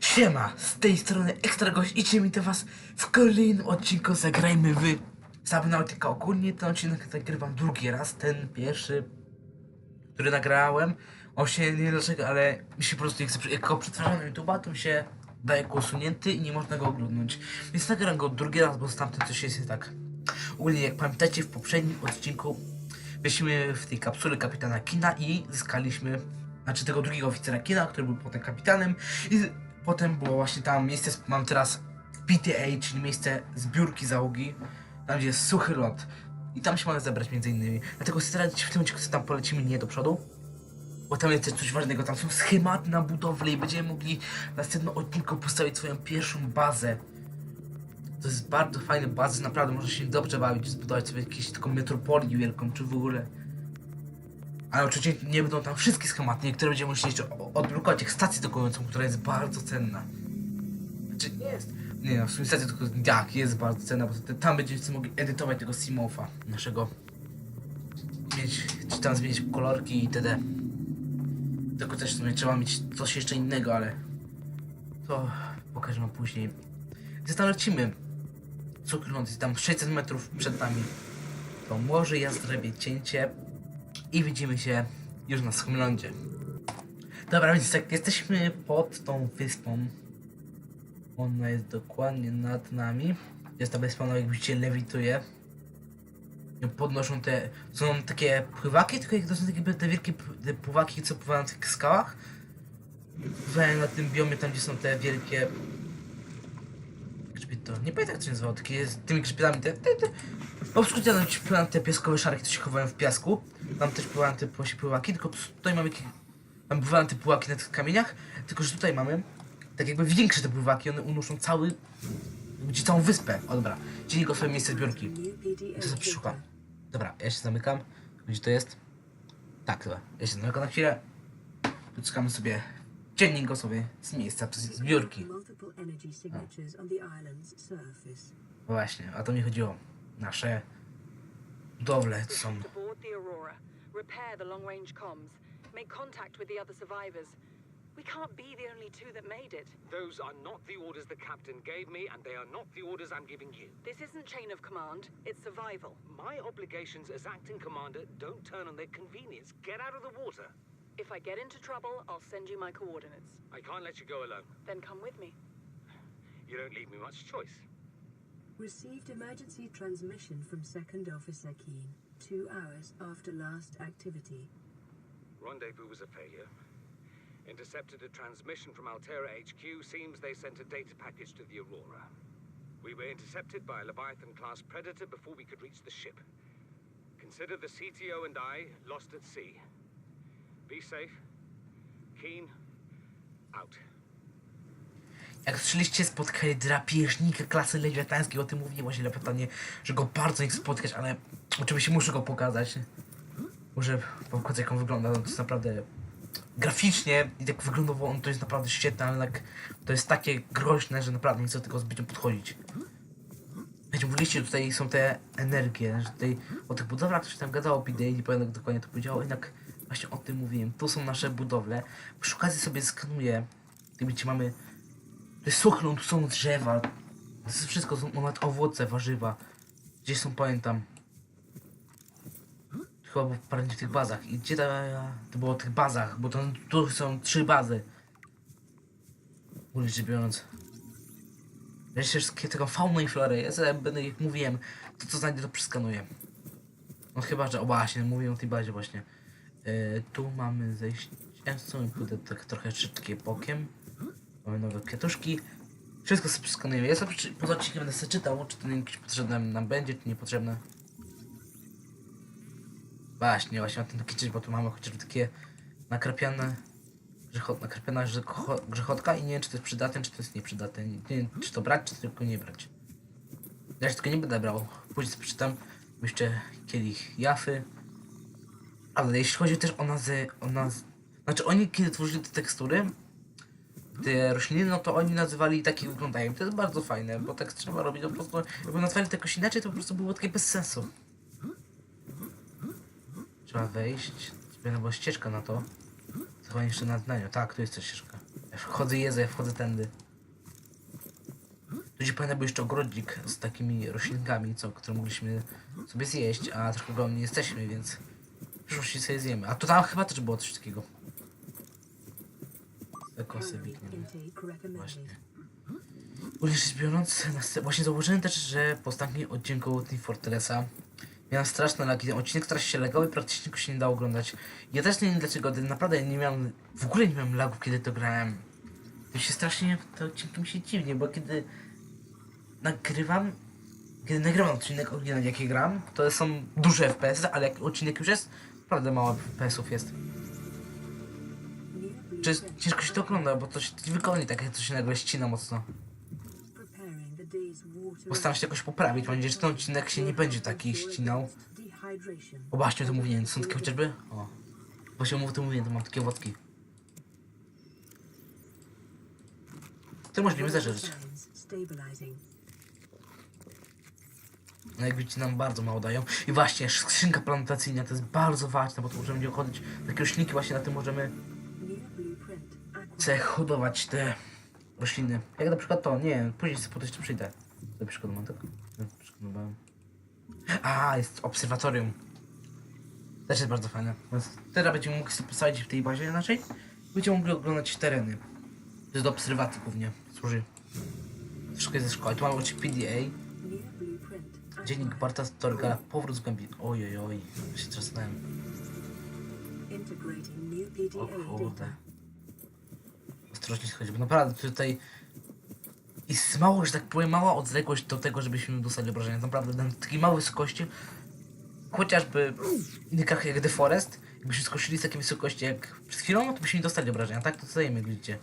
Siema, z tej strony Ekstra Gość i mi do was w kolejnym odcinku zagrajmy w Subnautica. Ogólnie ten odcinek nagrywam drugi raz, ten pierwszy, który nagrałem. On się nie wiem dlaczego, ale mi się po prostu chce, jak go przetwarzam na YouTube'a, to mi się daje jako usunięty i nie można go oglądać. Więc nagram go drugi raz, bo z tamtym coś jest tak. Ogólnie jak pamiętacie w poprzednim odcinku byliśmy w tej kapsule kapitana Kina i zyskaliśmy, znaczy tego drugiego oficera Kina, który był potem kapitanem i potem było właśnie tam miejsce, mam teraz PTA, czyli miejsce zbiórki załogi, tam gdzie jest suchy ląd i tam się mamy zebrać między innymi. Dlatego starać się w tym odcinku tam polecimy nie do przodu, bo tam jest coś ważnego, tam są schematy na budowlę i będziemy mogli w następnym odcinku postawić swoją pierwszą bazę. To jest bardzo fajne bazy, naprawdę można się dobrze bawić, zbudować sobie jakąś taką metropolię wielką, czy w ogóle. Ale oczywiście nie będą tam wszystkie schematy, niektóre będziemy musieli jeszcze odblokować, jak stację dokującą, która jest bardzo cenna. Znaczy nie jest. Nie no, w sumie stacja tylko jak jest bardzo cenna, bo tam będziemy mogli edytować tego Simofa naszego. Mieć, czy tam zmienić kolorki i itd. Tylko też w sumie trzeba mieć coś jeszcze innego, ale to pokażę wam później. Gdzie tam lecimy? Jest tam 600 metrów przed nami. To może ja zrobię cięcie i widzimy się już na suchym lądzie. Dobra, więc tak, jesteśmy pod tą wyspą. Ona jest dokładnie nad nami. Jest ta wyspa, no jak widzicie, lewituje. Podnoszą te, są takie pływaki, tylko jak to są takie te wielkie te pływaki, co pływają na tych skałach. Pływają na tym biomie, tam gdzie są te wielkie grzbiet to, nie pamiętam jak to się nazywało, takie z tymi grzbietami, te, te, te. No w skrócie ci pływają te piaskowe szarki, to się chowają w piasku. Tam też pływają te pływaki, tylko tutaj mamy, jakieś- tam pływają te pływaki na tych kamieniach, tylko że tutaj mamy tak jakby większe te pływaki, one unoszą cały, gdzie całą wyspę. O dobra, dziennik swoje miejsce zbiórki. To sobie przeszuka. Dobra, ja się zamykam. Gdzie to jest? Tak, dobra. Ja się zamykam na chwilę. Uciskamy sobie dziennik głosowy z miejsca zbiórki. Właśnie, a to mi chodziło. Nasze budowle to są. To board the Aurora, repair the long range comms, make contact with the other survivors. We can't be the only two that made it. Those are not the orders the captain gave me, and they are not the orders I'm giving you. This isn't chain of command, it's survival. My obligations as acting commander don't turn on their convenience. Get out of the water. If I get into trouble, I'll send you my coordinates. I can't let you go alone. Then come with me. You don't leave me much choice. Received emergency transmission from Second Officer Keen, two hours after last activity. Rendezvous was a failure. Intercepted a transmission from Altera HQ. Seems they sent a data package to the Aurora. We were intercepted by a Leviathan class predator before we could reach the ship. Consider the CTO and I lost at sea. Be safe. Keen. Out. Jak słyszeliście, spotkali drapieżnika klasy lewiatańskiej, o tym mówiłem właśnie na pytanie, że go bardzo chcę spotkać, ale oczywiście muszę go pokazać. Muszę pokazać jak on wygląda, no to jest naprawdę graficznie i tak wyglądowo on to jest naprawdę świetne, ale tak, to jest takie groźne, że naprawdę nie chcę tego zbytnio podchodzić. Wiecie, mówiliście, tutaj są te energie, że tutaj o tych budowlach ktoś tam gadał o PDA, nie pamiętam dokładnie to powiedział, jednak właśnie o tym mówiłem. Tu są nasze budowle. Przy okazji sobie skanuję, widzicie, mamy suchlą, tu są drzewa. To jest wszystko, są nawet owoce, warzywa. Gdzieś są, pamiętam. Chyba było w parę w tych bazach. I gdzie ta, to było w tych bazach, bo to, tu są trzy bazy. Ogólnie rzecz biorąc. Jeszcze wszystkie taką faunę i florę. Ja sobie będę, jak mówiłem, to co znajdę to przeskanuję. No chyba, że, o właśnie, mówiłem o tej bazie właśnie. E, tu mamy zejście. Co pójdę tak trochę szybkie bokiem. Mamy nowe kwiatuszki. Wszystko sobie przeskanuję. Ja sobie poza odcinkiem będę sobie czytał, czy to jakieś potrzebne nam będzie, czy niepotrzebne. Właśnie, właśnie o tym taki czyć, bo tu mamy chociażby takie nakrapiane grzechot, nakrapiana grzecho- grzechotka i nie wiem, czy to jest przydatne, czy to jest nieprzydatne. Nie, wiem, czy to brać, czy tylko nie brać. Ja się tylko nie będę brał. Później sobie przeczytam jeszcze kielich jafy. Ale jeśli chodzi też o nazwę, o naz... Znaczy oni kiedy tworzyli te tekstury, te rośliny, no to oni nazywali tak jak wyglądają. To jest bardzo fajne, bo tak trzeba robić, to po prostu jakby nazwali to jakoś inaczej, to po prostu było takie bez sensu. Trzeba wejść, no bo ścieżka na to. Chyba jeszcze na dniu. Tak, tu jest ta ścieżka. Ja Wchodzę, jedzę, wchodzę tędy. Tu gdzie pamiętam był jeszcze ogrodnik z takimi roślinkami, co, które mogliśmy sobie zjeść, a trochę go nie jesteśmy, więc przyszłości sobie zjemy. A to tam chyba też było coś takiego. Intake recommended. Właśnie. Ogólnie rzecz biorąc, właśnie zauważyłem też, że po ostatnim odcinku Team Fortressa miałem straszne lagi. Ten odcinek strasznie się legał i praktycznie go się nie dało oglądać. Ja też nie wiem dlaczego, naprawdę nie miałem, w ogóle nie miałem lagów, kiedy to grałem. To się strasznie, te odcinki mi się dziwnie, bo kiedy nagrywam, kiedy nagrywam odcinek oryginalnie jaki gram, to są duże FPS, ale jak odcinek już jest, naprawdę mało FPS-ów jest. Czy jest, ciężko się to ogląda, bo to się nie wygodnie tak, jak to się nagle ścina mocno. Postaram się jakoś poprawić, mam nadzieję, że ten odcinek się nie będzie taki ścinał. O właśnie, to mówiłem, są takie chociażby? O. Właśnie mówię, to mówiłem, to mam takie wodki. To możliwe zażyć. No jak widzicie, nam bardzo mało dają. I właśnie, skrzynka plantacyjna to jest bardzo ważne, bo to możemy nie chodzić. Takie roślinki właśnie na tym możemy Sobie hodować te rośliny. Jak na przykład to, nie później sobie po to jeszcze przyjdę. To przykładam tak? No, przykładałem. A, jest obserwatorium. Też jest bardzo fajne. Teraz będziemy mogli sobie postawić w tej bazie naszej. Będziemy mogli oglądać tereny. To jest do obserwacji głównie. Służy. Wszystko jest ze szkoły. Tu mamy oczywiście PDA. Dziennik. Barta. Powrót z głębi. Oj, oj, oj. Się trzasnąłem. O kurde. Schodzi, bo naprawdę tutaj jest mało, że tak powiem, mała odległość do tego, żebyśmy dostali obrażenia. Naprawdę na takiej małej wysokości, chociażby w krajach jak The Forest, jakbyśmy skoczyli z takiej wysokości jak przed chwilą, to byśmy nie dostali obrażenia. Tak to dostajemy, jak widzicie.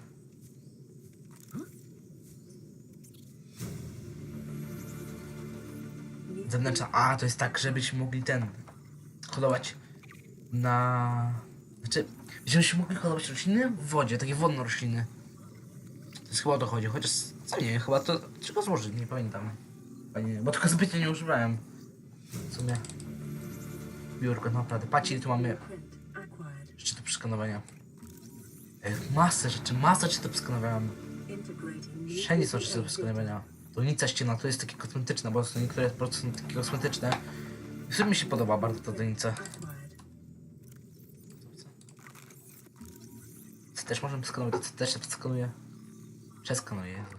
Zewnętrza, a to jest tak, żebyśmy mogli ten hodować na... Znaczy, żebyśmy mogli hodować rośliny w wodzie, takie wodne rośliny. To jest chyba o to chodzi, chociaż co nie, chyba to trzeba złożyć, nie pamiętam. Panie, bo tylko zbytnio nie używałem. W sumie. Biurko, naprawdę. Patrzcie, tu mamy rzeczy do przeskanowania. Ej, Masę rzeczy, masę rzeczy do przeskanowania. Wszędzie są rzeczy do przeskanowania. Dolnica ściana to jest takie kosmetyczne, bo są niektóre po prostu są takie kosmetyczne. I w sumie mi się podoba bardzo ta dolnica. Acquired. Co też możemy przeskanować, co też się przeskanuje. Przeskanuje. Jezu.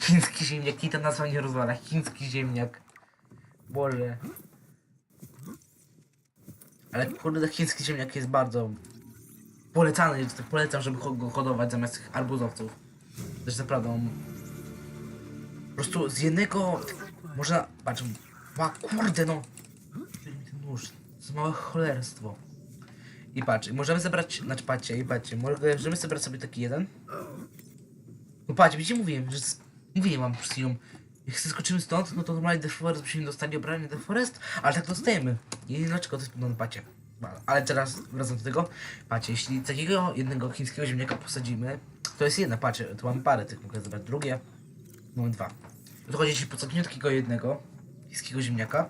Chiński ziemniak, i ta nazwa nie rozwala. Chiński ziemniak. Boże. Ale kurde, chiński ziemniak jest bardzo polecany, polecam, żeby go hodować zamiast tych arbuzowców. To jest naprawdę. Po prostu z jednego... Można... Patrz... Ma kurde no... Ten nóż. To jest małe cholerstwo. I patrz, możemy zebrać, znaczy patrzcie, i patrzcie, możemy zebrać sobie taki jeden. No patrz, widzicie, mówiłem, że mówiłem wam przed chwilą, jak zeskoczymy stąd, no to normalnie The Forest byśmy dostali obrania The Forest, ale tak dostajemy. I dlaczego to jest, no patrzcie. Ale teraz wracam do tego, patrzcie, jeśli takiego jednego chińskiego ziemniaka posadzimy, to jest jedna, patrzcie, tu mamy parę tych, mogę zebrać drugie, mamy dwa. To chodzi, jeśli posadzimy takiego jednego chińskiego ziemniaka,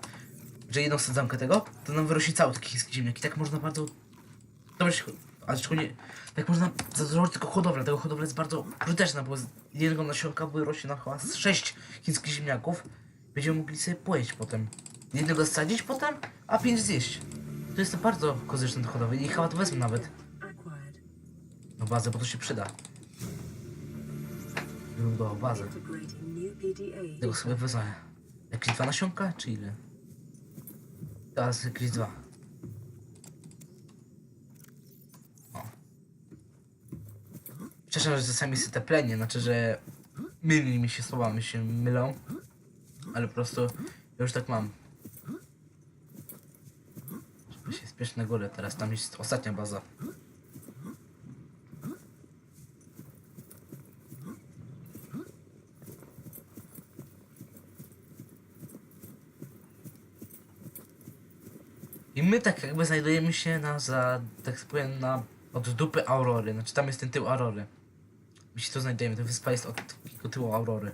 że jedną sadzonkę tego, to nam wyrośnie cały taki chiński ziemniak i tak można bardzo Dobrze, ale szczególnie tak można założyć tylko hodowlę. Tego hodowla jest bardzo użyteczna, bo z jednego nasionka wyrośnie na chyba z sześć chińskich ziemniaków. Będziemy mogli sobie pojeść potem. Jednego zasadzić potem, a pięć zjeść. To jest bardzo korzystne do hodowli i chyba to wezmę nawet. No bazę, bo to się przyda. Do bazę. Tego sobie wezmę. Jakieś dwa nasionka, czy ile? Teraz jakieś dwa. Przepraszam, że czasami jest teplenie, znaczy, że myli mi się słowami się mylą, ale po prostu ja już tak mam. Żeby się spieszyć na górę teraz, tam jest ostatnia baza. I my tak jakby znajdujemy się na, za, tak powiem, na, od dupy Aurory. Znaczy tam jest ten tył Aurory. My się tu znajdujemy, ta wyspa jest od takiego tyłu Aurory.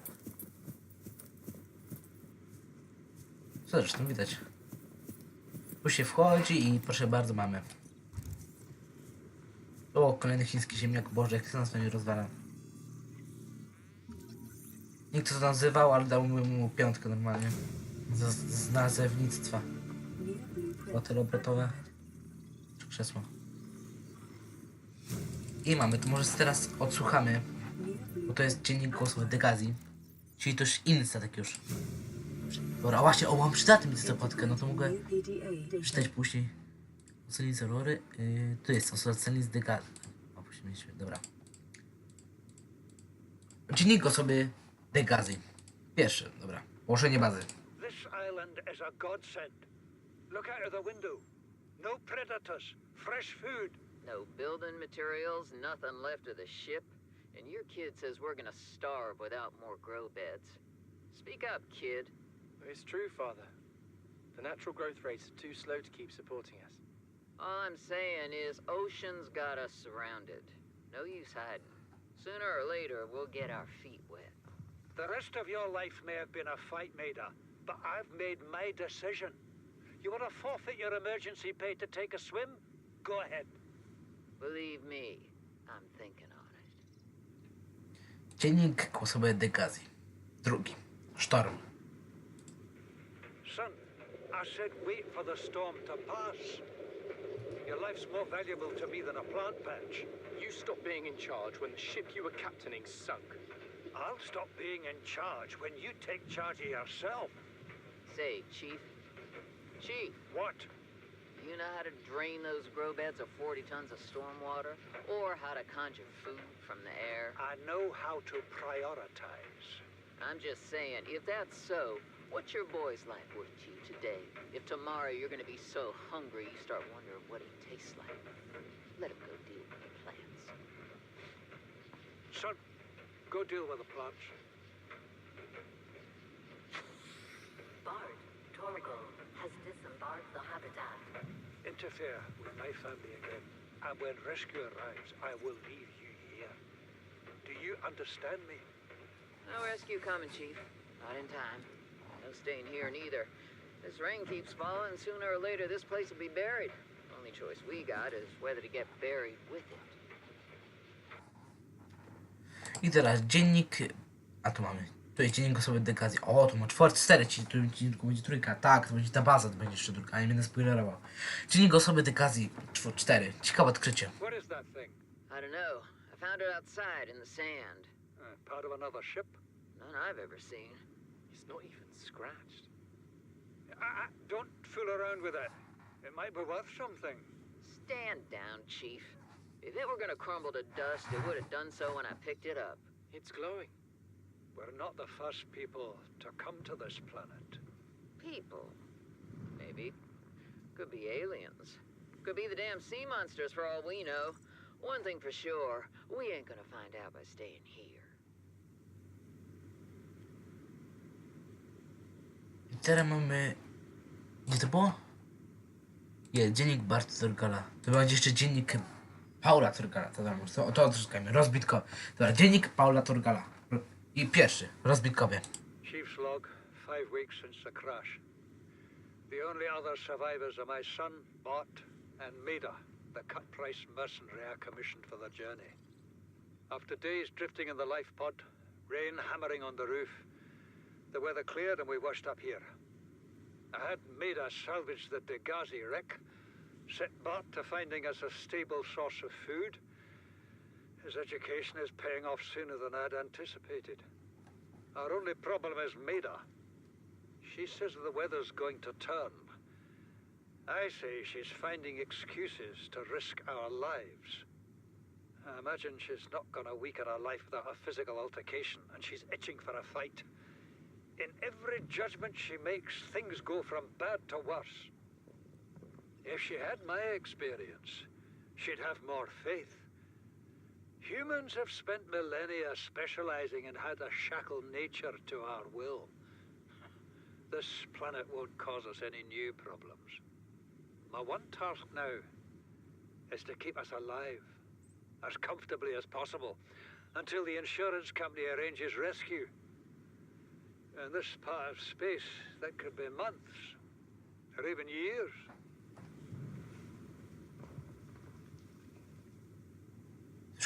Co zresztą widać. Tu się wchodzi i proszę bardzo mamy. O, kolejny chiński ziemniak. Boże, jak się nas nie rozwala. Nikt to nazywał, ale dał mu, piątkę normalnie. Z, z nazewnictwa. Fotel obrotowe. Czy krzesło. I mamy, to może teraz odsłuchamy, bo to jest dziennik głosowy Degazji. Czyli to już inny statek już. Dobra, właśnie, o, mam przydatny mi tę no to mogę near PDA czytać data. później. Ocenić zalory. Yy, tu jest ocenić z Degazji. O, później mieliśmy, dobra. Dziennik głosowy Degazji. Pierwszy, dobra. Położenie bazy. This island is a godsend. Look out of the window. No predators, fresh food. No building materials, nothing left of the ship, and your kid says we're gonna starve without more grow beds. Speak up, kid. It's true, Father. The natural growth rates are too slow to keep supporting us. All I'm saying is ocean's got us surrounded. No use hiding. Sooner or later, we'll get our feet wet. The rest of your life may have been a fight, Maida, but I've made my decision. You want to forfeit your emergency pay to take a swim? Go ahead. Believe me, I'm thinking on it. Dziennik głosowy Degazji. Drugi. Sztorm. Son, I said wait for the storm to pass. Your life's more valuable to me than a plant patch. You stopped being in charge when the ship you were captaining sunk. I'll stop being in charge when you take charge of yourself. Say, Chief. Chief, What? You know how to drain those grow beds of 40 tons of storm water? Or how to conjure food from the air? I know how to prioritize. I'm just saying, if that's so, what's your boy's life worth to you today? If tomorrow you're gonna be so hungry you start wondering what he tastes like, let him go deal with the plants. Son, go deal with the plants. Bard, Torgal has disembarked the habitat. Interfere with my family again, and when rescue arrives, I will leave you here. Do you understand me? No rescue coming, Chief. Not in time. No staying here neither. This rain keeps falling, sooner or later this place will be buried. Only choice we got is whether to get buried with it. I teraz dziennik. A Tu jest dziennik głosowy Degazji. O, tu ma czwarty cztery, czyli tu tu będzie trójka. Tak, to będzie ta baza, to będzie jeszcze druga, a nie będę spoilerował. Dziennik głosowy Degazji czw- cztery. Ciekawe odkrycie. What is that thing? I don't know. I found it outside in the sand. Uh, part of another ship? None I've ever seen. It's not even scratched. I, I, don't fool around with it. It might be worth something. Stand down, Chief. If it were gonna crumble to dust, it would have done so when I picked it up. It's glowing. We're not the first people to come to this planet. People. Maybe. Could be aliens. Could be the damn sea monsters for all we know. One thing for sure, we ain't gonna find out by staying here. I teraz mamy. Gdzie to było? Jest dziennik Bart Turgala. To będzie jeszcze dziennik Paula Turgala. To, tam, to, to odzyskajmy. Rozbitko. Dobra, dziennik Paula Turgala. I pierwszy. Rozbitkowie. Chief's log, five weeks since the crash. The only other survivors are my son, Bart, and Maida, the cut price mercenary I commissioned for the journey. After days drifting in the life pod, rain hammering on the roof, the weather cleared and we washed up here. I had Maida salvage the Degazi wreck, set Bart to finding us a stable source of food. His education is paying off sooner than I'd anticipated. Our only problem is Maida. She says the weather's going to turn. I say she's finding excuses to risk our lives. I imagine she's not going to weaken her life without a physical altercation, and she's itching for a fight. In every judgment she makes, things go from bad to worse. If she had my experience, she'd have more faith. Humans have spent millennia specializing in how to shackle nature to our will. This planet won't cause us any new problems. My one task now is to keep us alive, as comfortably as possible, until the insurance company arranges rescue. In this part of space, that could be months, or even years.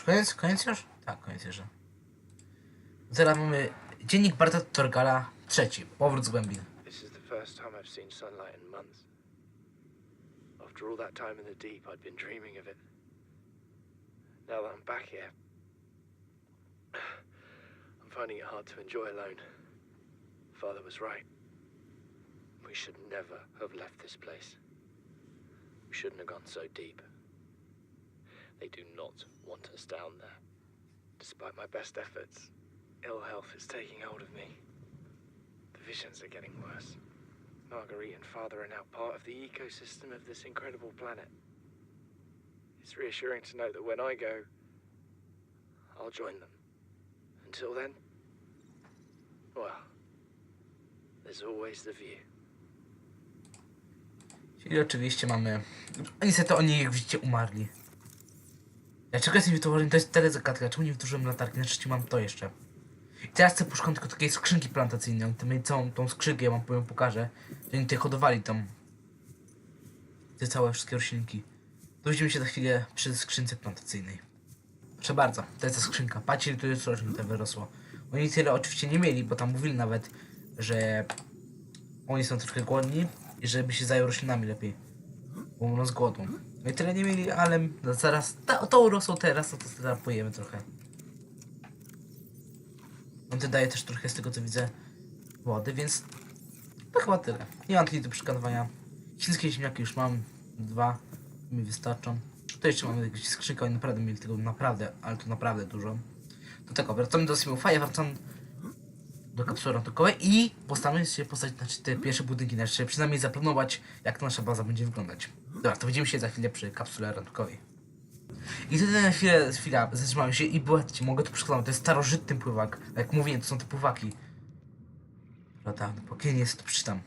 Koniec? Koniec już? Tak, koniec już. Teraz mamy dziennik Barta Torgala trzeci. Powrót z głębin. This is the first time I've seen sunlight in months. After all that time in the deep, I'd been dreaming of it. Now that I'm back here, I'm finding it hard to enjoy alone. Father was right. We should never have left this place. We shouldn't have gone so deep. They do not want us down there. Despite my best efforts, ill health is taking hold of me. The visions are getting worse. Marguerite and Father are now part of the ecosystem of this incredible planet. It's reassuring to know that when I go, I'll join them. Until then, well, there's always the view. Czyli oczywiście mamy... Niestety oni, jak widzicie, umarli. Dlaczego jestem wytworzeniem? To jest tyle zagadka. Czemu nie wdłużyłem latarki? Na trzeci mam to jeszcze. I teraz chcę poszukam tylko takiej skrzynki plantacyjnej. To mi całą tą skrzynkę, ja wam powiem, pokażę. Oni tutaj hodowali tam. Te całe wszystkie roślinki. To widzimy się za chwilę przy skrzynce plantacyjnej. Proszę bardzo, to jest ta skrzynka. Patrzcie, tu jest roślin tutaj wyrosło. Oni tyle oczywiście nie mieli, bo tam mówili nawet, że oni są troszkę głodni i żeby się zajął roślinami lepiej. Bo umrą z głodu. No i tyle nie mieli, ale no zaraz, to, to urosło teraz, no to zaraz pojemy trochę. On ty daje też trochę z tego co widzę wody, więc to chyba tyle. Nie mam tyle do przekazywania. Chińskie ziemniaki już mam, dwa mi wystarczą. To jeszcze mamy jakieś skrzynkę, oni naprawdę mieli tego naprawdę, ale to naprawdę dużo. Do tego, wracamy do Simulfire, wracam do kapsuły ratunkowej i postaramy się postawić znaczy, te pierwsze budynki, znaczy przynajmniej zaplanować, jak nasza baza będzie wyglądać. Dobra, to widzimy się za chwilę przy kapsule ratunkowej. I wtedy na chwilę, chwila zatrzymałem się i ci mogę to przekonać, to jest starożytny pływak. Jak mówiłem, to są te pływaki. No, póki nie jest, to przeczytam.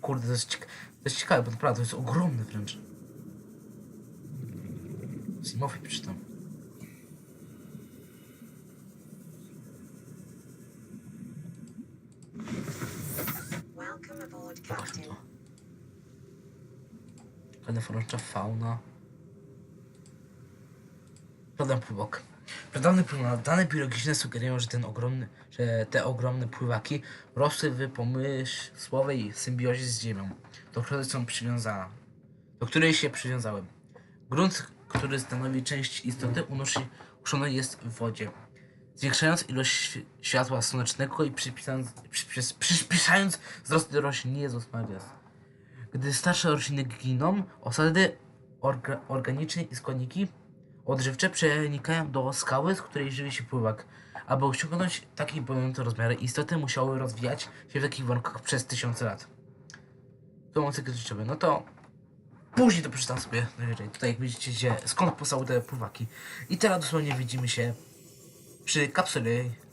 Kurde, to jest, cieka to jest ciekawe, bo naprawdę to jest ogromny wręcz. Simowi przeczytam. Welcome aboard, Captain. Kanefrącza fauna. Prawda pływok. Pradawne pływa- dane biologiczne sugerują, że ten ogromny, że te ogromne pływaki rosły w pomysłowej symbiozie z ziemią, do której są przywiązane, do której się przywiązały. Grunt, który stanowi część istoty, unoszony jest w wodzie. Zwiększając ilość świ- światła słonecznego i przyspieszając wzrost roślin. Jezus Marias. Gdy starsze rośliny giną, osady orga, organiczne i składniki odżywcze przenikają do skały, z której żywi się pływak. Aby osiągnąć takie imponujące rozmiary, istoty musiały rozwijać się w takich warunkach przez tysiące lat. To mam cykl życiowy. No to później to przeczytam sobie najwyżej. Tutaj jak widzicie, skąd powstały te pływaki. I teraz dosłownie widzimy się przy kapsule,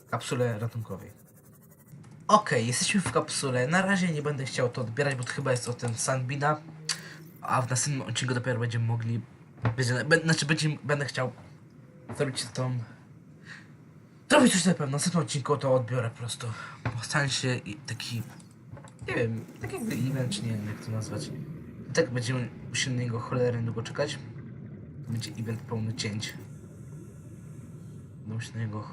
kapsule ratunkowej. Okej, jesteśmy w kapsule. Na razie nie będę chciał to odbierać, bo to chyba jest o tym Sandbina. A w następnym odcinku dopiero będziemy mogli. Będzie, be, znaczy będzie, będę chciał zrobić tą. Zrobić coś na pewno. W następnym odcinku to odbiorę po prostu. Postanie się taki. Nie wiem, tak jakby event, czy nie wiem jak to nazwać. I tak będziemy musieli na niego cholernie długo czekać. Będzie event pełny cięć. Muszę na niego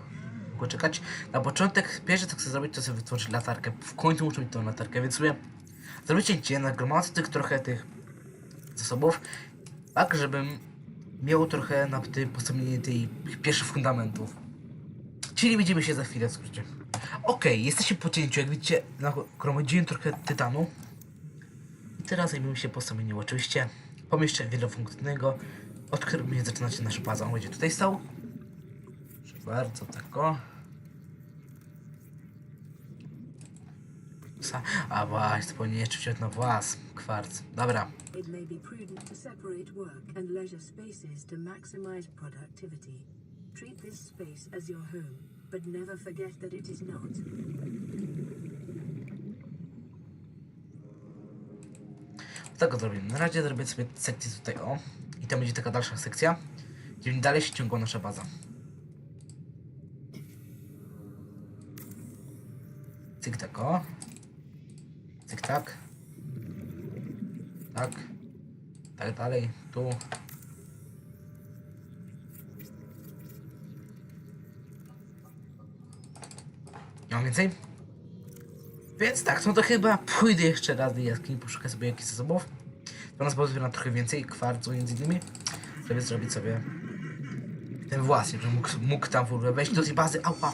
długo czekać. Na początek, pierwsze co chcę zrobić, to sobie wytworzyć latarkę. W końcu muszę mieć tą latarkę, więc sobie zrobię cięcie, nagromadzę tych trochę tych zasobów, tak żebym miał trochę na tym postawienie tej pierwszych fundamentów. Czyli widzimy się za chwilę skrócie. Okej, jesteśmy po cięciu, jak widzicie, nagromadziłem trochę tytanu. I teraz zajmiemy się postawieniem oczywiście pomieszczenia wielofunkcyjnego, od którego będzie zaczynać nasza baza. On będzie tutaj stał. Bardzo, tak o. Sa- A właśnie, zapomniałem jeszcze wziąć na włas, kwarc. Dobra, It may be prudent to separate work and leisure spaces to maximize productivity. Treat this space as your home, but never forget that it is not. tak go zrobimy. Na razie zrobię sobie sekcję tutaj o. I to będzie taka dalsza sekcja, gdzie dalej się ciągła nasza baza. Cyk tak. Cyk tak. Tak. Tak dalej. Tu. Nie mam więcej? Więc tak, no to chyba pójdę jeszcze raz do jaskini, poszukę sobie jakichś zasobów. To nas pozwoli na trochę więcej kwarcu między innymi, żeby zrobić sobie ten własny, że mógł, mógł tam w ogóle wejść do tej bazy. Ała!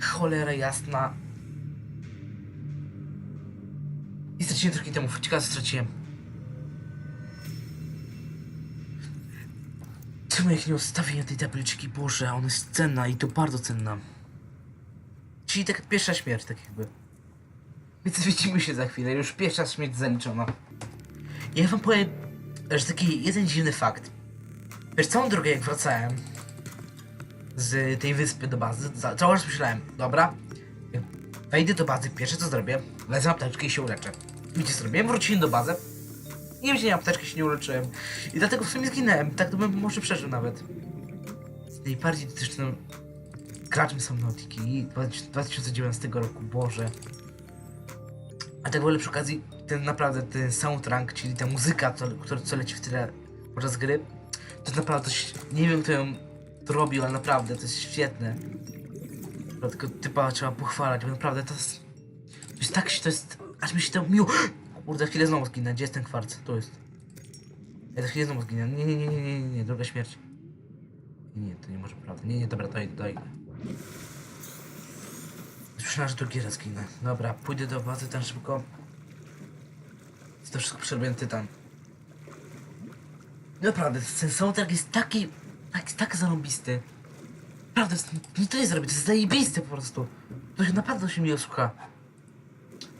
Cholera jasna, I straciłem trochę temu, co straciłem. Czemu jak nie ustawię tej tabliczki? Boże, ona jest cenna i to bardzo cenna. Czyli tak pierwsza śmierć, tak jakby. Więc widzimy się za chwilę, już pierwsza śmierć zaliczona. Ja wam powiem, że taki jeden dziwny fakt. Wiesz, całą drogę jak wracałem z tej wyspy do bazy, cały czas myślałem, dobra, wejdę do bazy, pierwsze co zrobię, wezmę apteczkę i się uleczę. Wiecie co zrobiłem? Wróciłem do bazy, nie wziąłem apteczki, się nie uleczyłem. I dlatego w sumie zginąłem, tak to bym może przeżył nawet. Najbardziej dotycznym graczem Subnautiki 2019 roku, Boże. A tak w ogóle przy okazji, ten naprawdę, ten soundtrack, czyli ta muzyka, co, co leci w tyle podczas gry, to naprawdę coś, nie wiem kto ją to robił, ale naprawdę, to jest świetne. Tylko typa trzeba pochwalać, bo naprawdę to jest, to jest tak, to jest, aż mi się to miło, kurde, chwilę znowu zginę, gdzie jest ten kwarc, tu jest. Ja za chwilę znowu zginę, nie, nie, nie, nie, nie, nie, druga śmierć. Nie, to nie może prawda, nie, nie, dobra, dojdę, dojdę. Myślałem, że drugi raz ginę. Dobra, pójdę do bazy tam szybko. To wszystko przerobiłem tytan. Naprawdę, ten soundtrack jest taki, tak, tak zarąbisty. Naprawdę, nie to jest zrobić, to jest zajebiste po prostu. To się naprawdę się miło słucha.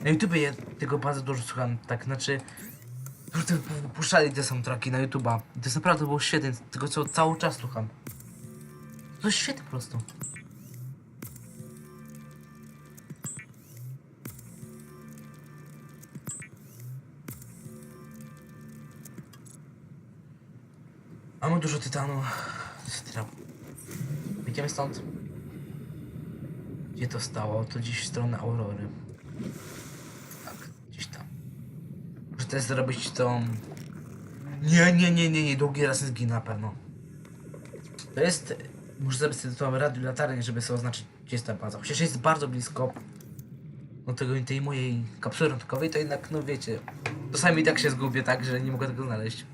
Na YouTubie ja tego bardzo dużo słucham, tak, znaczy... Kurde, puszczali te soundtracki na YouTuba. To jest naprawdę było świetne, tego co cały czas słucham. To jest świetne po prostu. Mamy dużo tytanu. Tytan. Idziemy stąd. Gdzie to stało? To gdzieś w stronę Aurory. Też zrobić tą... Nie, nie, nie, nie, nie, drugi raz nie zginę na pewno. To jest... Muszę zrobić sobie tą radio latarnię, żeby sobie oznaczyć, gdzie jest ta baza. Chociaż jest bardzo blisko do tego, tej mojej kapsuły rączkowej, to jednak, no wiecie, czasami tak się zgubię, tak, że nie mogę tego znaleźć.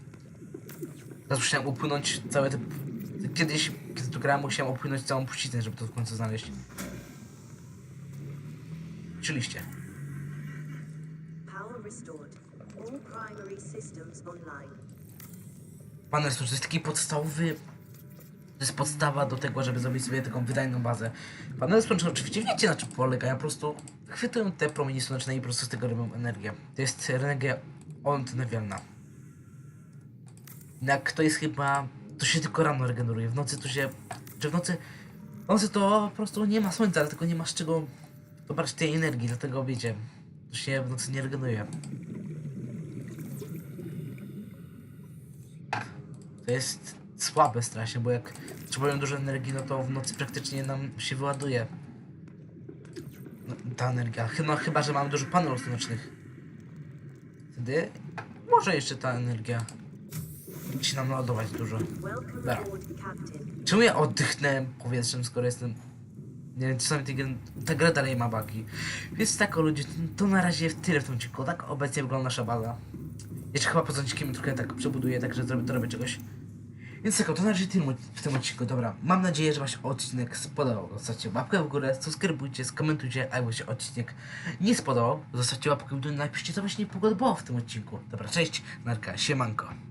Teraz musiałem upłynąć całe te... Kiedyś, kiedy tu grałem, musiałem upłynąć całą puściznę, żeby to w końcu znaleźć. Oczywiście. Power restored. All primary systems online. Pan to jest taki podstawowy... To jest podstawa do tego, żeby zrobić sobie taką wydajną bazę. Pan Responge oczywiście wiecie na czym polega, ja po prostu chwytuję te promienie słoneczne i po prostu z tego robią energię. To jest energia odnawialna. Jak to jest chyba... To się tylko rano regeneruje, w nocy to się... Czy w nocy... W nocy to po prostu nie ma słońca, dlatego nie masz czego dobrać tej energii, dlatego wiecie, to się w nocy nie regeneruje. To jest słabe strasznie, bo jak potrzebują dużo energii, no to w nocy praktycznie nam się wyładuje no, ta energia. Chyba, chyba, że mamy dużo panelów słonecznych. Wtedy może jeszcze ta energia się nam naładować dużo. Dobra. Czemu ja oddychnę powietrzem, skoro jestem... Nie wiem, czasami gry- ta gra dalej ma bagi. Więc tak, o ludzie, to na razie tyle w tym odcinku. Tak obecnie wygląda nasza baza. Jeszcze chyba poza odcinkiem trochę tak przebuduję, także zrobię, dorobię czegoś. Więc tak, to na razie tyle w tym odcinku. Dobra, mam nadzieję, że Wam się odcinek spodobał. Zostawcie łapkę w górę, subskrybujcie, skomentujcie, a jakby się odcinek nie spodobał, zostawcie łapkę w i napiszcie, co właśnie pogoda było w tym odcinku. Dobra, cześć, narka, siemanko.